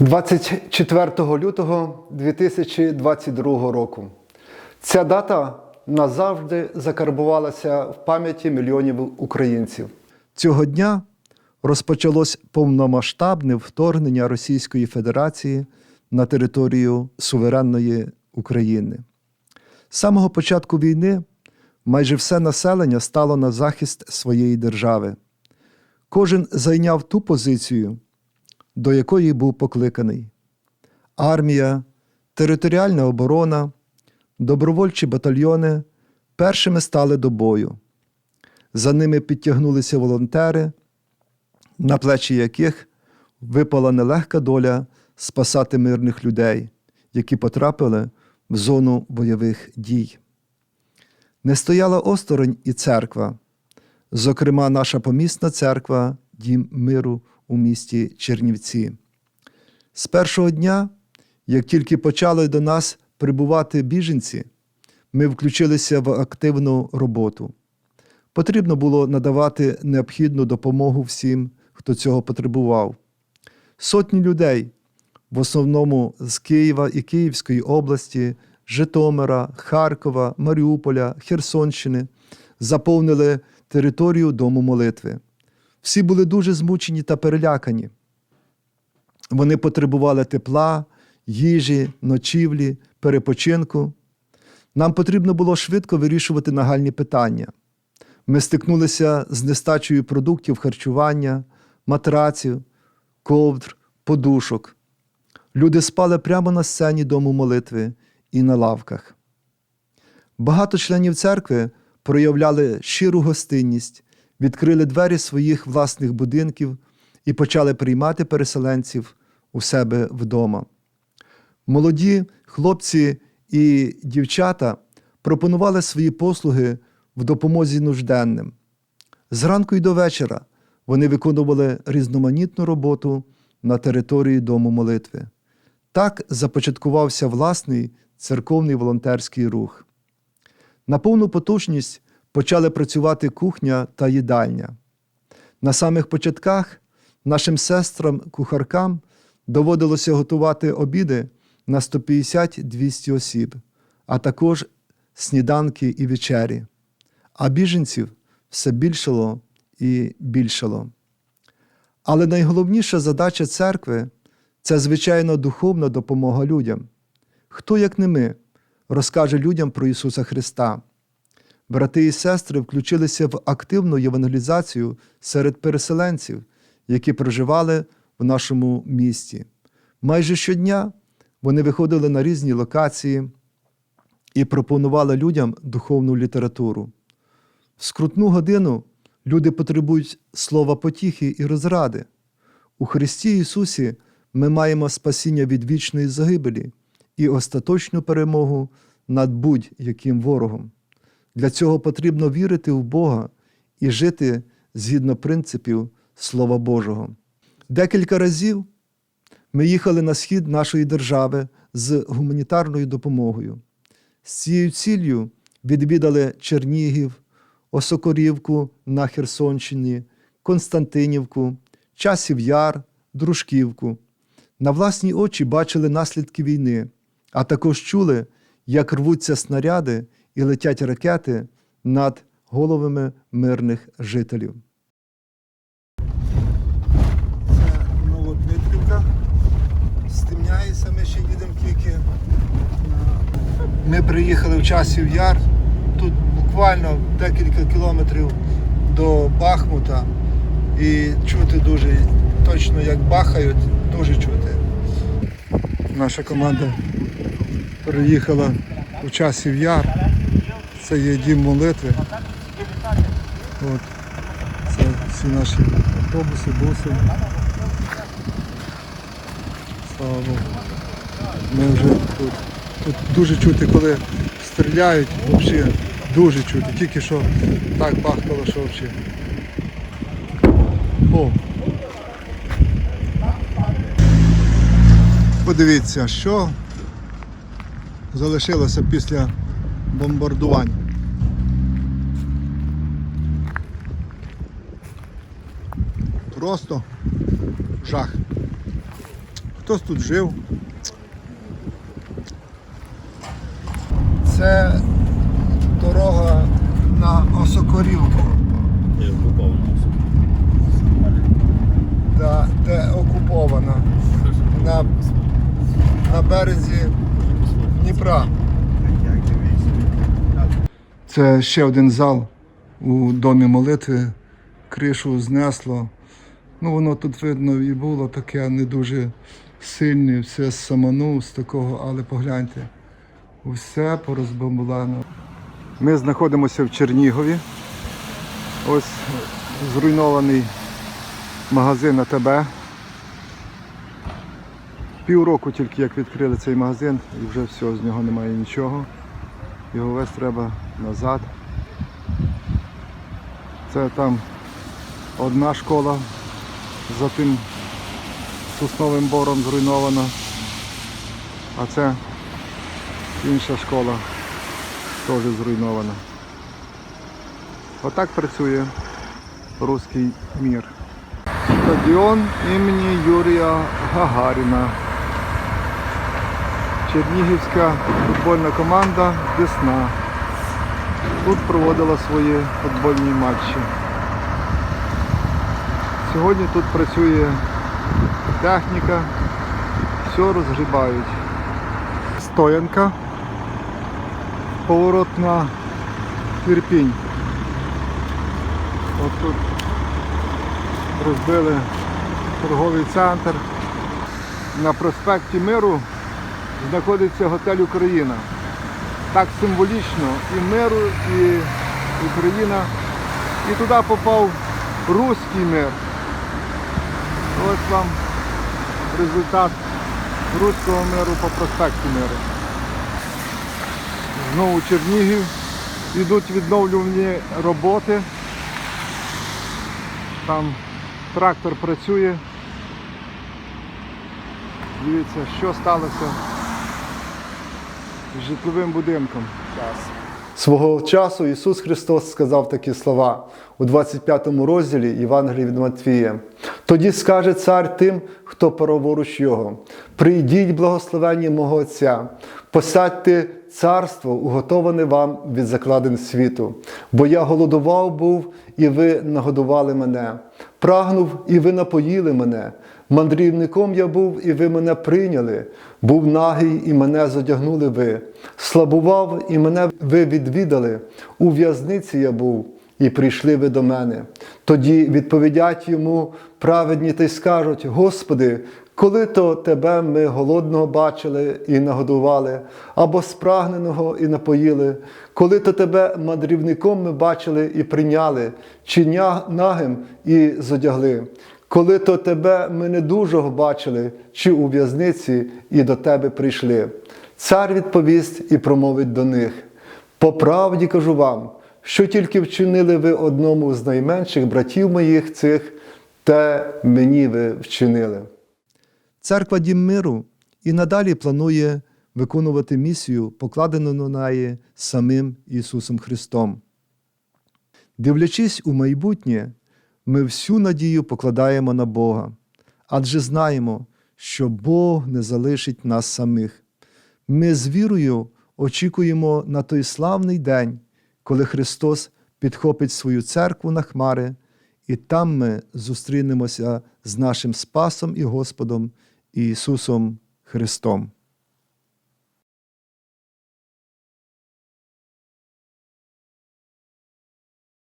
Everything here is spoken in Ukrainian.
24 лютого 2022 року. Ця дата назавжди закарбувалася в пам'яті мільйонів українців. Цього дня розпочалось повномасштабне вторгнення Російської Федерації на територію суверенної України. З самого початку війни майже все населення стало на захист своєї держави. Кожен зайняв ту позицію, до якої був покликаний. Армія, територіальна оборона, добровольчі батальйони першими стали до бою. За ними підтягнулися волонтери, на плечі яких випала нелегка доля спасати мирних людей, які потрапили в зону бойових дій. Не стояла осторонь і церква, зокрема, наша помісна церква Дім миру у місті Чернівці. З першого дня, як тільки почали до нас прибувати біженці, ми включилися в активну роботу. Потрібно було надавати необхідну допомогу всім, хто цього потребував. Сотні людей, в основному з Києва і Київської області, Житомира, Харкова, Маріуполя, Херсонщини, заповнили територію Дому молитви. Всі були дуже змучені та перелякані. Вони потребували тепла, їжі, ночівлі, перепочинку. Нам потрібно було швидко вирішувати нагальні питання. Ми стикнулися з нестачею продуктів харчування, матраців, ковдр, подушок. Люди спали прямо на сцені дому молитви і на лавках. Багато членів церкви проявляли щиру гостинність, відкрили двері своїх власних будинків і почали приймати переселенців у себе вдома. Молоді хлопці і дівчата пропонували свої послуги в допомозі нужденним. Зранку й до вечора вони виконували різноманітну роботу на території дому молитви. Так започаткувався власний церковний волонтерський рух. На повну потужність почали працювати кухня та їдальня. На самих початках нашим сестрам-кухаркам доводилося готувати обіди на 150-200 осіб, а також сніданки і вечері. А біженців все більшало і більшало. Але найголовніша задача церкви це, звичайно, духовна допомога людям. Хто, як не ми, розкаже людям про Ісуса Христа. Брати і сестри включилися в активну євангелізацію серед переселенців, які проживали в нашому місті. Майже щодня вони виходили на різні локації і пропонували людям духовну літературу. В скрутну годину люди потребують слова потіхи і розради. У Христі Ісусі ми маємо спасіння від вічної загибелі і остаточну перемогу над будь-яким ворогом. Для цього потрібно вірити в Бога і жити згідно принципів Слова Божого. Декілька разів ми їхали на схід нашої держави з гуманітарною допомогою. З цією ціллю відвідали Чернігів, Осокорівку на Херсонщині, Константинівку, Часів Яр, Дружківку. На власні очі бачили наслідки війни, а також чули, як рвуться снаряди і летять ракети над головами мирних жителів. Це Новодмитрівка. Стемняється, ми ще їдемо тільки. Ми приїхали в часів яр. Тут буквально декілька кілометрів до Бахмута. І чути дуже точно, як бахають, дуже чути. Наша команда приїхала у часів яр. Це є дім молитви. От. Це всі наші автобуси, буси. Слава Богу. Ми вже тут. Тут дуже чути, коли стріляють, взагалі дуже чути. Тільки що так бахнуло, що взагалі. О! Подивіться, що залишилося після бомбардувань. Просто жах. хтось тут жив. Це дорога на Осокорівку, Я окуповано. да, де окупована на, на березі Дніпра. Це ще один зал у домі молитви. Кришу знесло. Ну, воно тут видно і було таке не дуже сильне, все з саману, з такого, але погляньте, усе порозбомблено. Ми знаходимося в Чернігові. Ось зруйнований магазин АТБ. Півроку тільки як відкрили цей магазин і вже все, з нього немає нічого. Його весь треба назад. Це там одна школа за тим сосновим бором зруйнована. А це інша школа теж зруйнована. Отак працює руський мір. Стадіон імені Юрія Гагаріна. Чернігівська футбольна команда Десна. Тут проводила свої футбольні матчі. Сьогодні тут працює техніка, все розгрібають. Стоянка, поворот на Ірпінь. От тут розбили торговий центр. На проспекті Миру знаходиться готель Україна. Так символічно і миру, і Україна. І туди попав руський мир. Ось вам результат руського миру по проспекті Миру. Знову Чернігів. Йдуть відновлювані роботи. Там трактор працює. Дивіться, що сталося з житловим будинком. Свого часу Ісус Христос сказав такі слова у 25 розділі Євангелії від Матвія. Тоді скаже цар тим, хто праворуч його: прийдіть, благословенні мого Отця, посядьте царство, уготоване вам від закладин світу. Бо я голодував був, і ви нагодували мене, прагнув, і ви напоїли мене. Мандрівником я був, і ви мене прийняли, був нагий, і мене зодягнули ви, слабував, і мене ви відвідали. У в'язниці я був, і прийшли ви до мене. Тоді відповідять йому праведні та й скажуть: Господи, коли то тебе ми голодного бачили і нагодували, або спрагненого і напоїли, коли то тебе мандрівником ми бачили і прийняли, чи нагим і зодягли. Коли то тебе ми недужого бачили, чи у в'язниці і до тебе прийшли. Цар відповість і промовить до них: по правді кажу вам, що тільки вчинили ви одному з найменших братів моїх цих, те мені ви вчинили. Церква Дім миру і надалі планує виконувати місію, покладену на неї самим Ісусом Христом. Дивлячись у майбутнє, ми всю надію покладаємо на Бога, адже знаємо, що Бог не залишить нас самих. Ми з вірою очікуємо на той славний день, коли Христос підхопить свою церкву на хмари, і там ми зустрінемося з нашим Спасом і Господом Ісусом Христом.